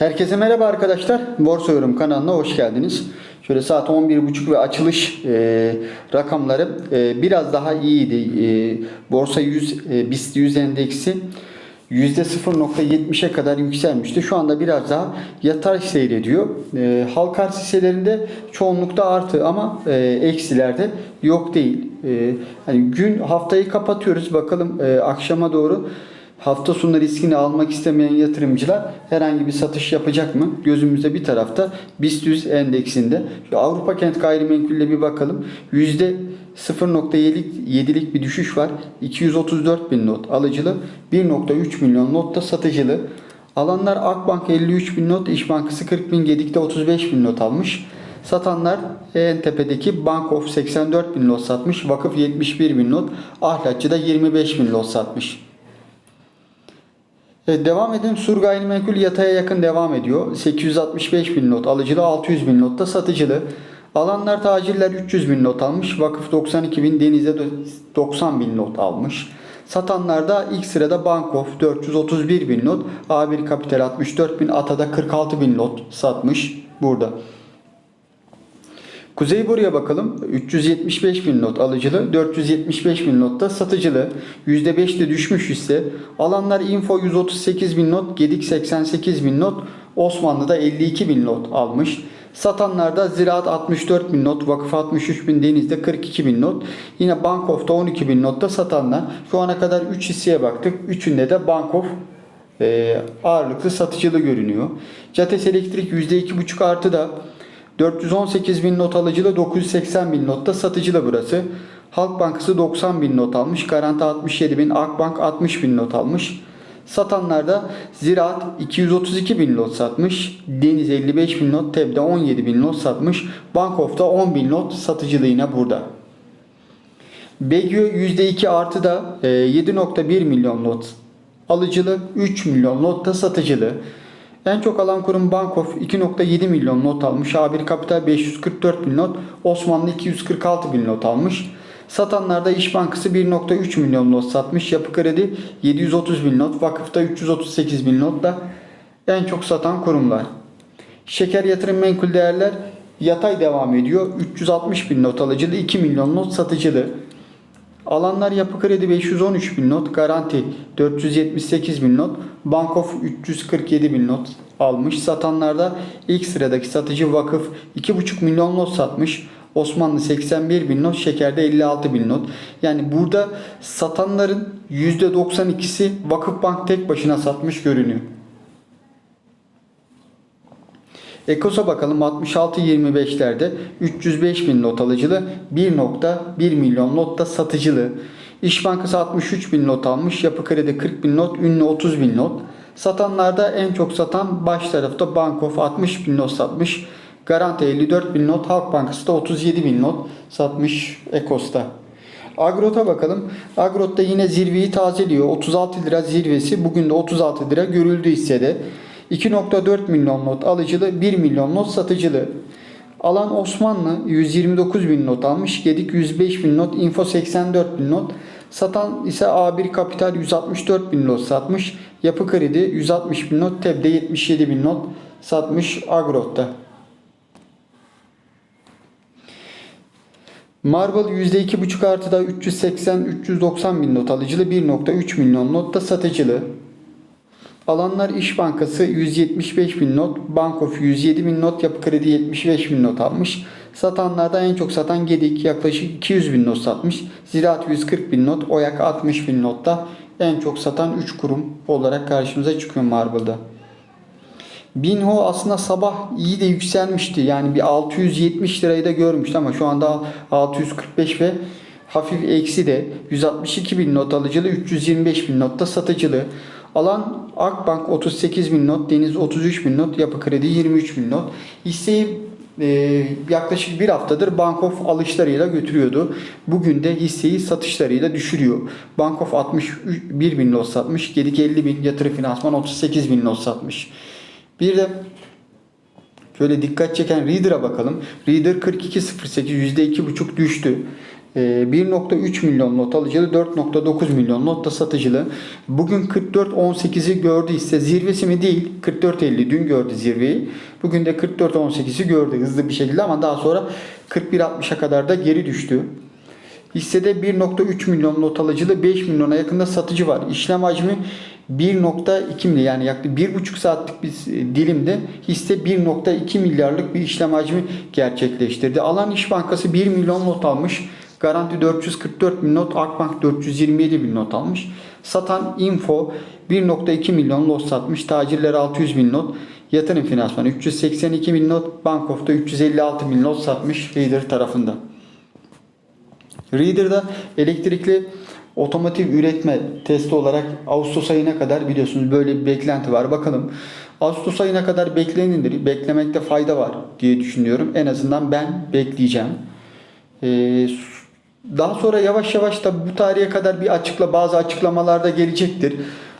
Herkese merhaba arkadaşlar. Borsa Yorum kanalına hoş geldiniz. Şöyle saat 11.30 ve açılış e, rakamları e, biraz daha iyiydi. E, Borsa 100, e, BIST 100 endeksi %0.70'e kadar yükselmişti. Şu anda biraz daha yatay seyrediyor. E, halka arz hisselerinde çoğunlukta artı ama e, eksilerde yok değil. E, hani gün haftayı kapatıyoruz. Bakalım e, akşama doğru Hafta sonu riskini almak istemeyen yatırımcılar herhangi bir satış yapacak mı? Gözümüzde bir tarafta BIST 100 endeksinde. Şu Avrupa Kent Gayrimenkul'le bir bakalım. Yüzde 0.7'lik bir düşüş var. 234 bin not alıcılı. 1.3 milyon not da satıcılı. Alanlar Akbank 53 bin not, İş Bankası 40 bin, Gedik'te 35 bin not almış. Satanlar en tepedeki Bankof 84 bin lot satmış. Vakıf 71 bin not. Ahlatçı da 25 bin lot satmış. Evet, devam edelim. Sur gayrimenkul yataya yakın devam ediyor. 865 bin not alıcılı, 600 bin not da satıcılı. Alanlar tacirler 300 bin not almış. Vakıf 92 bin, Deniz'e 90 bin not almış. Satanlarda ilk sırada Bankof 431 bin not, A1 Kapital 64 bin, Ata'da 46 bin not satmış burada. Kuzey buraya bakalım. 375 bin not alıcılı, 475 bin not da satıcılı. %5 de düşmüş ise alanlar Info 138 bin not, Gedik 88 bin not, Osmanlı'da 52 bin not almış. Satanlarda Ziraat 64 bin not, Vakıf 63 bin, Deniz'de 42 bin not. Yine Bankof'ta 12 bin not da satanlar. Şu ana kadar 3 hisseye baktık. Üçünde de Bankof e, ağırlıklı satıcılı görünüyor. Cates Elektrik %2,5 artı da 418 bin not alıcılı 980 bin notta satıcılı burası. Halk Bankası 90 bin not almış. Garanti 67 bin. Akbank 60 bin not almış. Satanlarda Ziraat 232 bin lot satmış. Deniz 55 bin not. Tebde 17 bin lot satmış. Bankof'ta 10 bin lot satıcılı yine burada. Begü %2 artı da e, 7.1 milyon lot alıcılı 3 milyon lot da satıcılı. En çok alan kurum Bankof 2.7 milyon not almış. A1 Kapital 544 bin not. Osmanlı 246 bin not almış. Satanlarda İş Bankası 1.3 milyon not satmış. Yapı Kredi 730 bin not. Vakıfta 338 bin not da en çok satan kurumlar. Şeker yatırım menkul değerler yatay devam ediyor. 360 bin not alıcılı, 2 milyon not satıcılı. Alanlar Yapı Kredi 513 bin not, Garanti 478 bin not, Bankof 347 bin not almış. Satanlarda ilk sıradaki satıcı Vakıf 2,5 milyon not satmış. Osmanlı 81 bin not, Şeker'de 56 bin not. Yani burada satanların %92'si Vakıfbank tek başına satmış görünüyor. Ekos'a bakalım 66-25'lerde 305 bin not alıcılı 1.1 milyon not da satıcılı. İş Bankası 63 bin not almış. Yapı Kredi 40 bin not. Ünlü 30 bin not. Satanlarda en çok satan baş tarafta Bankof 60 bin not satmış. Garanti 54 bin not. Halk Bankası da 37 bin not satmış Ekos'ta. Agrot'a bakalım. Agrot'ta yine zirveyi tazeliyor. 36 lira zirvesi. Bugün de 36 lira görüldü hissede. 2.4 milyon not alıcılı, 1 milyon not satıcılı. Alan Osmanlı 129 bin not almış. Gedik 105 bin not. Info 84 bin not. Satan ise A1 Kapital 164 bin not satmış. Yapı Kredi 160 bin not. Tebde 77 bin not satmış Agrot'ta. Marble %2.5 artıda 380-390 bin not alıcılı 1.3 milyon not da satıcılı. Alanlar İş Bankası 175 bin not, Bankof 107 bin not, Yapı Kredi 75 bin not almış. Satanlarda en çok satan Gedik yaklaşık 200 bin not satmış. Ziraat 140 bin not, Oyak 60 bin notta en çok satan 3 kurum olarak karşımıza çıkıyor Marble'da. Binho aslında sabah iyi de yükselmişti. Yani bir 670 lirayı da görmüştü ama şu anda 645 ve hafif eksi de 162 bin not alıcılı 325 bin notta satıcılı. Alan Akbank 38 bin not, Deniz 33 bin not, Yapı Kredi 23 bin not. Hisseyi e, yaklaşık bir haftadır Bankof alışlarıyla götürüyordu. Bugün de hisseyi satışlarıyla düşürüyor. Bankof 61 bin not satmış, Gedik 50 bin, Yatırım Finansman 38 bin not satmış. Bir de Şöyle dikkat çeken Reader'a bakalım. Reader 42.08 %2.5 düştü. E, 1.3 milyon lot alıcılı 4.9 milyon lot da satıcılı. Bugün 44.18'i gördü ise zirvesi mi değil 44.50 dün gördü zirveyi. Bugün de 44.18'i gördü hızlı bir şekilde ama daha sonra 41.60'a kadar da geri düştü. Hissede 1.3 milyon lot alıcılı 5 milyona yakında satıcı var. İşlem hacmi 1.2 milyar yani yaklaşık 1.5 saatlik bir e, dilimde hisse 1.2 milyarlık bir işlem hacmi gerçekleştirdi. Alan İş Bankası 1 milyon lot almış. Garanti 444 bin not, Akbank 427 bin not almış. Satan Info 1.2 milyon lot satmış. Tacirler 600 bin not. Yatırım finansmanı 382 bin not. Bankof'ta 356 bin not satmış Reader tarafında. Reader'da elektrikli otomotiv üretme testi olarak Ağustos ayına kadar biliyorsunuz böyle bir beklenti var. Bakalım Ağustos ayına kadar beklenilir. Beklemekte fayda var diye düşünüyorum. En azından ben bekleyeceğim. Ee, daha sonra yavaş yavaş da bu tarihe kadar bir açıkla bazı açıklamalarda gelecektir.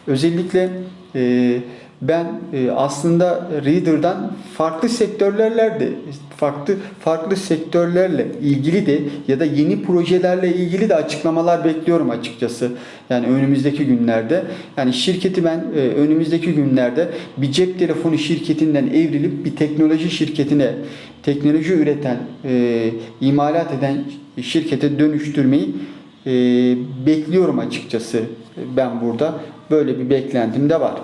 Özellikle e, ben e, aslında Reader'dan farklı sektörlerle de farklı farklı sektörlerle ilgili de ya da yeni projelerle ilgili de açıklamalar bekliyorum açıkçası. Yani önümüzdeki günlerde yani şirketi ben e, önümüzdeki günlerde bir cep telefonu şirketinden evrilip bir teknoloji şirketine teknoloji üreten, e, imalat eden şirkete dönüştürmeyi e, bekliyorum açıkçası ben burada. Böyle bir beklentim de var.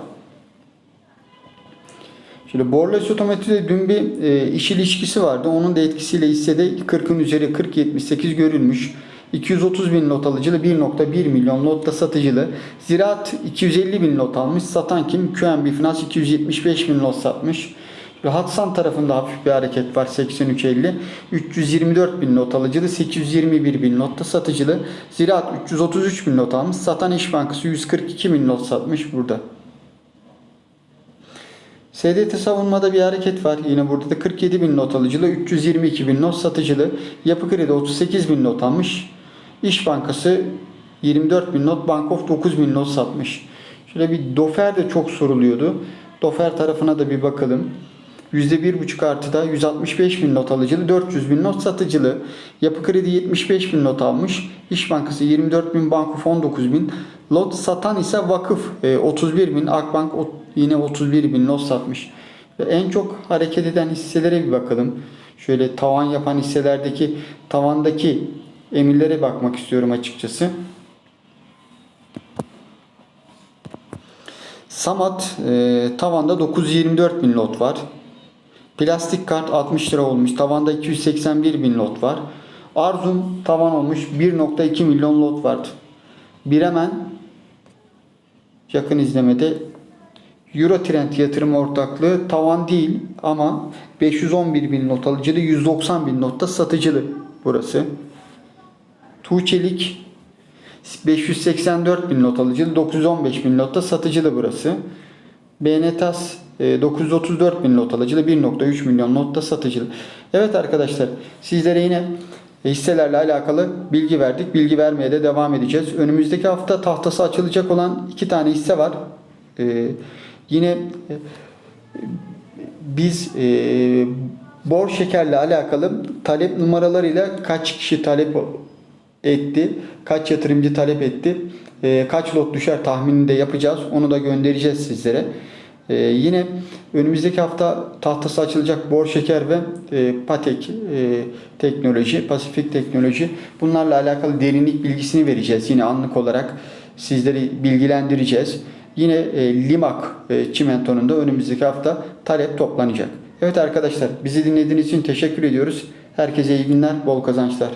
Şimdi Borla Otomotiv'de dün bir e, iş ilişkisi vardı. Onun da etkisiyle hissede 40'ın üzeri 40.78 görülmüş. 230 bin not alıcılı 1.1 milyon notta satıcılı. Ziraat 250 bin not almış. Satan kim? QNB Finans 275 bin not satmış. Ve Hatsan tarafında hafif bir hareket var 83.50. 324 bin not alıcılı 821 bin notta satıcılı. Ziraat 333 bin not almış. Satan İş Bankası 142 bin not satmış burada. SDT savunmada bir hareket var. Yine burada da 47 bin not alıcılı, 322 bin not satıcılı. Yapı Kredi 38 bin not almış. İş Bankası 24 bin not, Bankof 9 bin not satmış. Şöyle bir Dofer de çok soruluyordu. Dofer tarafına da bir bakalım. %1,5 artıda 165 bin not alıcılı, 400 bin not satıcılı. Yapı Kredi 75 bin not almış. İş Bankası 24 bin, Bankof 19 bin. Lot satan ise vakıf e, 31 bin, Akbank yine 31 bin not satmış. En çok hareket eden hisselere bir bakalım. Şöyle tavan yapan hisselerdeki tavandaki emirlere bakmak istiyorum açıkçası. Samat e, tavanda 924 bin lot var. Plastik kart 60 lira olmuş. Tavanda 281 bin lot var. Arzum tavan olmuş 1.2 milyon lot vardı. Biremen yakın izlemede Eurotrend yatırım ortaklığı tavan değil ama 511 bin not alıcılı 190 bin notta satıcılı burası. Tuğçelik 584 bin not alıcılı 915 bin notta satıcılı burası. BNTAS 934 bin not alıcılı 1.3 milyon notta satıcılı. Evet arkadaşlar sizlere yine hisselerle alakalı bilgi verdik. Bilgi vermeye de devam edeceğiz. Önümüzdeki hafta tahtası açılacak olan iki tane hisse var. Ee, yine e, biz e, bor şekerle alakalı talep numaralarıyla kaç kişi talep etti, kaç yatırımcı talep etti, e, kaç lot düşer tahminini de yapacağız. Onu da göndereceğiz sizlere. E, yine önümüzdeki hafta tahtası açılacak bor şeker ve e, Patek e, teknoloji, Pasifik teknoloji bunlarla alakalı derinlik bilgisini vereceğiz. Yine anlık olarak sizleri bilgilendireceğiz. Yine e, Limak e, çimentonun da önümüzdeki hafta talep toplanacak. Evet arkadaşlar bizi dinlediğiniz için teşekkür ediyoruz. Herkese iyi günler, bol kazançlar.